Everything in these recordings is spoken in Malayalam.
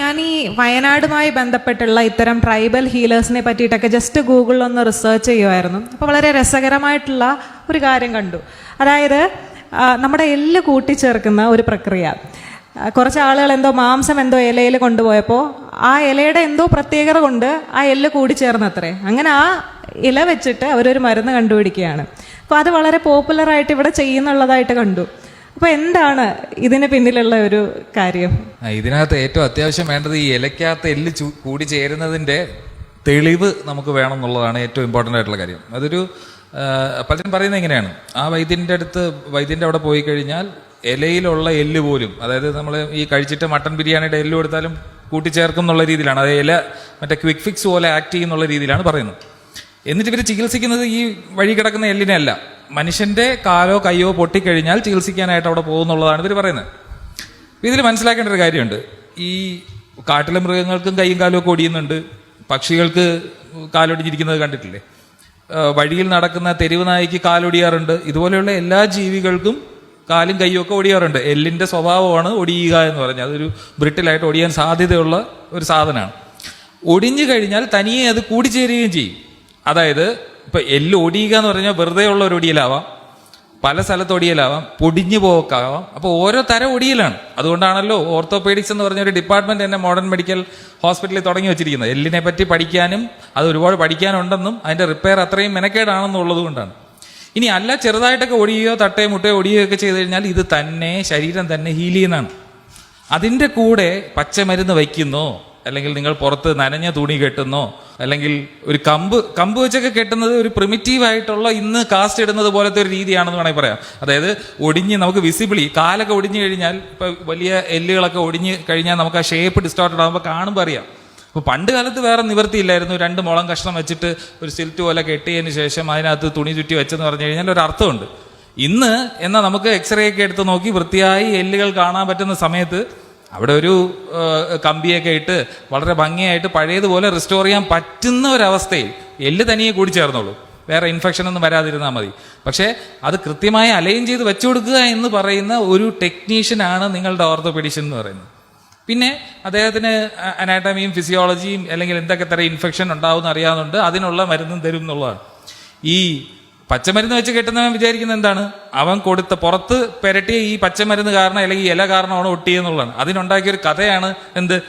ഞാൻ ഈ വയനാടുമായി ബന്ധപ്പെട്ടുള്ള ഇത്തരം ട്രൈബൽ ഹീലേഴ്സിനെ പറ്റിയിട്ടൊക്കെ ജസ്റ്റ് ഗൂഗിളിൽ ഒന്ന് റിസർച്ച് ചെയ്യുമായിരുന്നു അപ്പോൾ വളരെ രസകരമായിട്ടുള്ള ഒരു കാര്യം കണ്ടു. അതായത് നമ്മുടെ എല്ല് കൂട്ടിച്ചേർക്കുന്ന ഒരു പ്രക്രിയ. കുറച്ച് ആളുകൾ എന്തോ മാംസം എന്തോ ഇലയിൽ കൊണ്ടുപോയപ്പോൾ ആ ഇലയുടെ എന്തോ പ്രത്യേകത കൊണ്ട് ആ എല്ല് കൂടിച്ചേർന്നത്രേ. അങ്ങനെ ആ ഇല വെച്ചിട്ട് അവരൊരു മരുന്ന് കണ്ടുപിടിക്കുകയാണ്. അപ്പോൾ അത് വളരെ പോപ്പുലറായിട്ട് ഇവിടെ ചെയ്യുന്നുള്ളതായിട്ട് കണ്ടു. അപ്പോൾ എന്താണ് ഇതിന് പിന്നിലുള്ള ഒരു കാര്യം? ഇതിനകത്ത് ഏറ്റവും അത്യാവശ്യം വേണ്ടത് ഈ ഇലക്കകത്ത് എല്ല് കൂടി ചേരുന്നതിന്റെ തെളിവ് നമുക്ക് വേണം എന്നുള്ളതാണ് ഏറ്റവും ഇമ്പോർട്ടന്റ് ആയിട്ടുള്ള കാര്യം. അതൊരു പലരും പറയുന്നത് എങ്ങനെയാണ് ആ വൈദ്യന്റെ അടുത്ത് വൈദ്യന്റെ അവിടെ പോയി കഴിഞ്ഞാൽ ഇലയിലുള്ള എല്ല് പോലും അതായത് നമ്മൾ ഈ കഴിച്ചിട്ട് മട്ടൺ ബിരിയാണിയുടെ എല്ല് കൊടുത്താലും കൂട്ടിച്ചേർക്കും എന്നുള്ള രീതിയിലാണ്. അത് ഇല മറ്റേ ക്വിക്ക് ഫിക്സ് പോലെ ആക്ട് ചെയ്യുന്നുള്ള രീതിയിലാണ് പറയുന്നത്. എന്നിട്ട് ഇവർ ചികിത്സിക്കുന്നത് ഈ വഴി കിടക്കുന്ന എല്ലിനെ അല്ല. മനുഷ്യന്റെ കാലോ കയ്യോ പൊട്ടിക്കഴിഞ്ഞാൽ ചികിത്സിക്കാനായിട്ട് അവിടെ പോകുന്നുള്ളതാണ് ഇവർ പറയുന്നത്. ഇതിൽ മനസ്സിലാക്കേണ്ട ഒരു കാര്യമുണ്ട്. ഈ കാട്ടിലെ മൃഗങ്ങൾക്കും കൈയും കാലോ ഒക്കെ ഒടിയുന്നുണ്ട്. പക്ഷികൾക്ക് കാലൊടിഞ്ഞിരിക്കുന്നത് കണ്ടിട്ടില്ലേ? വഴിയിൽ നടക്കുന്ന തെരുവ് നായ്ക്ക് കാലൊടിയാറുണ്ട്. ഇതുപോലെയുള്ള എല്ലാ ജീവികൾക്കും കാലും കൈയും ഒക്കെ ഒടിയാറുണ്ട്. എല്ലിന്റെ സ്വഭാവമാണ് ഒടിയുക എന്ന് പറഞ്ഞാൽ അതൊരു ബ്രിട്ടിലായിട്ട് ഒടിയാൻ സാധ്യതയുള്ള ഒരു സാധനമാണ്. ഒടിഞ്ഞു കഴിഞ്ഞാൽ തനിയെ അത് കൂടിച്ചേരുകയും ചെയ്യും. അതായത് ഇപ്പൊ എല്ല് ഒടിയുക എന്ന് പറഞ്ഞാൽ വെറുതെ ഉള്ള ഒരു ഒടിയലാവാം പല സ്ഥലത്ത് ഒടിയലാവാം പൊടിഞ്ഞു പോക്കാവാം അപ്പോൾ ഓരോ തരം ഒടിയലാണ്. അതുകൊണ്ടാണല്ലോ ഓർത്തോപേഡിക്സ് എന്ന് പറഞ്ഞ ഒരു ഡിപ്പാർട്ട്മെന്റ് തന്നെ മോഡേൺ മെഡിക്കൽ ഹോസ്പിറ്റലിൽ തുടങ്ങി വെച്ചിരിക്കുന്നത്. എല്ലിനെ പറ്റി പഠിക്കാനും അത് ഒരുപാട് പഠിക്കാനുണ്ടെന്നും അതിന്റെ റിപ്പയർ അത്രയും മെനക്കേടാണെന്നുള്ളത് കൊണ്ടാണ്. ഇനി അല്ല ചെറുതായിട്ടൊക്കെ ഒടിയുകയോ തട്ടയോ മുട്ടയോ ഒടിയോ ഒക്കെ ചെയ്ത് കഴിഞ്ഞാൽ ഇത് തന്നെ ശരീരം തന്നെ ഹീൽ ചെയ്യുന്നതാണ്. അതിന്റെ കൂടെ പച്ചമരുന്ന് വയ്ക്കുന്നോ. അല്ലെങ്കിൽ നിങ്ങൾ പുറത്ത് നനഞ്ഞ തുണി കെട്ടുന്നോ അല്ലെങ്കിൽ ഒരു കമ്പ് കമ്പ് വെച്ചൊക്കെ കെട്ടുന്നത് ഒരു പ്രിമിറ്റീവ് ആയിട്ടുള്ള ഇന്ന് കാസ്റ്റ് ഇടുന്നത് പോലത്തെ ഒരു രീതിയാണെന്ന് വേണമെങ്കിൽ പറയാം. അതായത് ഒടിഞ്ഞ് നമുക്ക് വിസിബിളി കാലൊക്കെ ഒടിഞ്ഞു കഴിഞ്ഞാൽ ഇപ്പൊ വലിയ എല്ലുകളൊക്കെ ഒടിഞ്ഞ് കഴിഞ്ഞാൽ നമുക്ക് ആ ഷേപ്പ് ഡിസ്റ്റോർട്ടഡ് ആകുമ്പോൾ കാണുമ്പോൾ അറിയാം. അപ്പൊ പണ്ട് കാലത്ത് വേറെ നിവൃത്തിയില്ലായിരുന്നു. രണ്ട് മുളം കഷ്ണം വെച്ചിട്ട് ഒരു സിൽറ്റ് പോലെ കെട്ടിയതിന് ശേഷം അതിനകത്ത് തുണി ചുറ്റി വെച്ചെന്ന് പറഞ്ഞു കഴിഞ്ഞാൽ ഒരു അർത്ഥമുണ്ട്. ഇന്ന് എന്നാൽ നമുക്ക് എക്സ്റേ ഒക്കെ എടുത്ത് നോക്കി വൃത്തിയായി എല്ലുകൾ കാണാൻ പറ്റുന്ന സമയത്ത് അവിടെ ഒരു കമ്പിയൊക്കെ ഇട്ട് വളരെ ഭംഗിയായിട്ട് പഴയതുപോലെ റിസ്റ്റോർ ചെയ്യാൻ പറ്റുന്ന ഒരവസ്ഥയിൽ എല്ല് തനിയെ കൂടി ചേർന്നോളൂ. വേറെ ഇൻഫെക്ഷൻ ഒന്നും വരാതിരുന്നാൽ മതി. പക്ഷേ അത് കൃത്യമായി അലൈൻ ചെയ്ത് വെച്ചു കൊടുക്കുക എന്ന് പറയുന്ന ഒരു ടെക്നീഷ്യനാണ് നിങ്ങളുടെ ഓർത്തോപെഡിഷ്യൻ എന്ന് പറയുന്നത്. പിന്നെ അദ്ദേഹത്തിന് അനാട്ടമിയും ഫിസിയോളജിയും അല്ലെങ്കിൽ എന്തൊക്കെ തരം ഇൻഫെക്ഷൻ ഉണ്ടാവും അറിയാവുന്നുണ്ട് അതിനുള്ള മരുന്നും തരും എന്നുള്ളതാണ്. ഈ പച്ചമരുന്ന് വെച്ച് കെട്ടുന്നവൻ വിചാരിക്കുന്നത് എന്താണ്? അവൻ കൊടുത്ത പുറത്ത് പെരട്ടിയ ഈ പച്ചമരുന്ന് കാരണം അല്ലെങ്കിൽ ഇല കാരണമാണ് ഒട്ടിയെന്നുള്ളതാണ്. അതിനുണ്ടാക്കിയ ഒരു കഥയാണ് എന്ത്?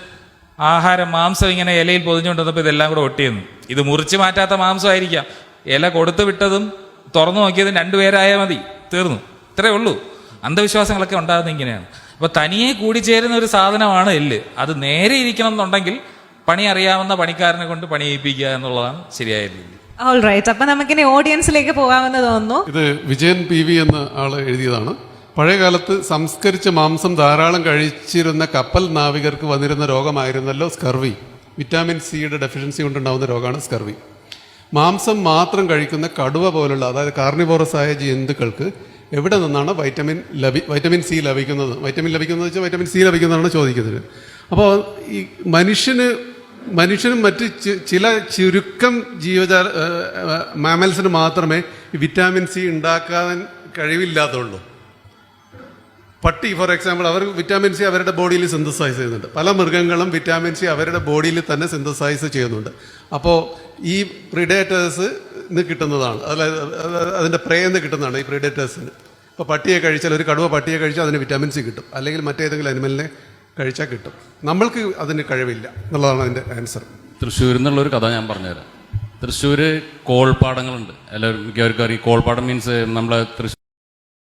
ആഹാരം മാംസം ഇങ്ങനെ ഇലയിൽ പൊതിഞ്ഞുകൊണ്ടിരുന്നപ്പോൾ ഇതെല്ലാം കൂടെ ഒട്ടിയെന്ന്. ഇത് മുറിച്ച് മാറ്റാത്ത മാംസമായിരിക്കാം. ഇല കൊടുത്തു വിട്ടതും തുറന്നു നോക്കിയതും രണ്ടുപേരായാൽ മതി. തീർന്നു. ഇത്രേ ഉള്ളൂ. അന്ധവിശ്വാസങ്ങളൊക്കെ ഉണ്ടാകുന്നത് ഇങ്ങനെയാണ്. അപ്പൊ തനിയെ കൂടിച്ചേരുന്ന ഒരു സാധനമാണ് എല്ല്. അത് നേരെ ഇരിക്കണം എന്നുണ്ടെങ്കിൽ പണി അറിയാവുന്ന പണിക്കാരനെ കൊണ്ട് പണി ചെയ്യിപ്പിക്കുക എന്നുള്ളതാണ് ശരിയായ രീതി. നമുക്കിനി ഓഡിയൻസിലേക്ക് പോകാമെന്ന് തോന്നുന്നു. ഇത് വിജയൻ പി വി എന്ന ആൾ എഴുതിയതാണ്. പഴയകാലത്ത് സംസ്കരിച്ച മാംസം ധാരാളം കഴിച്ചിരുന്ന കപ്പൽ നാവികർക്ക് വന്നിരുന്ന രോഗമായിരുന്നല്ലോ സ്കർവി. വിറ്റാമിൻ സിയുടെ ഡെഫിഷ്യൻസി കൊണ്ടുണ്ടാവുന്ന രോഗമാണ് സ്കർവി. മാംസം മാത്രം കഴിക്കുന്ന കടുവ പോലുള്ള അതായത് കാർണിവോറസ് ആയ ജന്തുക്കൾക്ക് എവിടെ നിന്നാണ് വൈറ്റമിൻ ലഭി വൈറ്റമിൻ സി ലഭിക്കുന്നത്? വൈറ്റമിൻ ലഭിക്കുന്നത് വെച്ചാൽ വൈറ്റമിൻ സി ലഭിക്കുന്നതാണ് ചോദിക്കുന്നത്. അപ്പോൾ ഈ മനുഷ്യന് മനുഷ്യനും മറ്റ് ചില ചുരുക്കം ജീവജാല മാമൽസിന് മാത്രമേ വിറ്റാമിൻ സി ഉണ്ടാക്കാൻ കഴിവില്ലാത്തുള്ളൂ. പട്ടി ഫോർ എക്സാമ്പിൾ അവർ വിറ്റാമിൻ സി അവരുടെ ബോഡിയിൽ സിന്തസൈസ് ചെയ്യുന്നുണ്ട്. പല മൃഗങ്ങളും വിറ്റാമിൻ സി അവരുടെ ബോഡിയിൽ തന്നെ സിന്തസൈസ് ചെയ്യുന്നുണ്ട്. അപ്പോൾ ഈ പ്രിഡേറ്റേഴ്സ് കിട്ടുന്നതാണ്. അതായത് അത് അതിന്റെ പ്രേന്ന് കിട്ടുന്നതാണ് ഈ പ്രിഡേറ്റേഴ്സിന്. ഇപ്പോൾ പട്ടിയെ കഴിച്ചാൽ ഒരു കടുവ പട്ടിയെ കഴിച്ചാൽ അതിന് വിറ്റാമിൻ സി കിട്ടും. അല്ലെങ്കിൽ മറ്റേതെങ്കിലും അനിമലിനെ കഴിച്ചാൽ കിട്ടും. നമ്മൾക്ക് അതിന് കഴിവില്ല എന്നുള്ളതാണ് അതിന്റെ ആൻസർ തൃശ്ശൂരിൽ നിന്നുള്ള ഒരു കഥ ഞാൻ പറഞ്ഞുതരാം. തൃശ്ശൂർ കോൾപ്പാടങ്ങളുണ്ട്. എല്ലാവരും മിക്കവർക്കും അറിയാം കോൾപ്പാടം മീൻസ് നമ്മളെ തൃശ്ശൂർ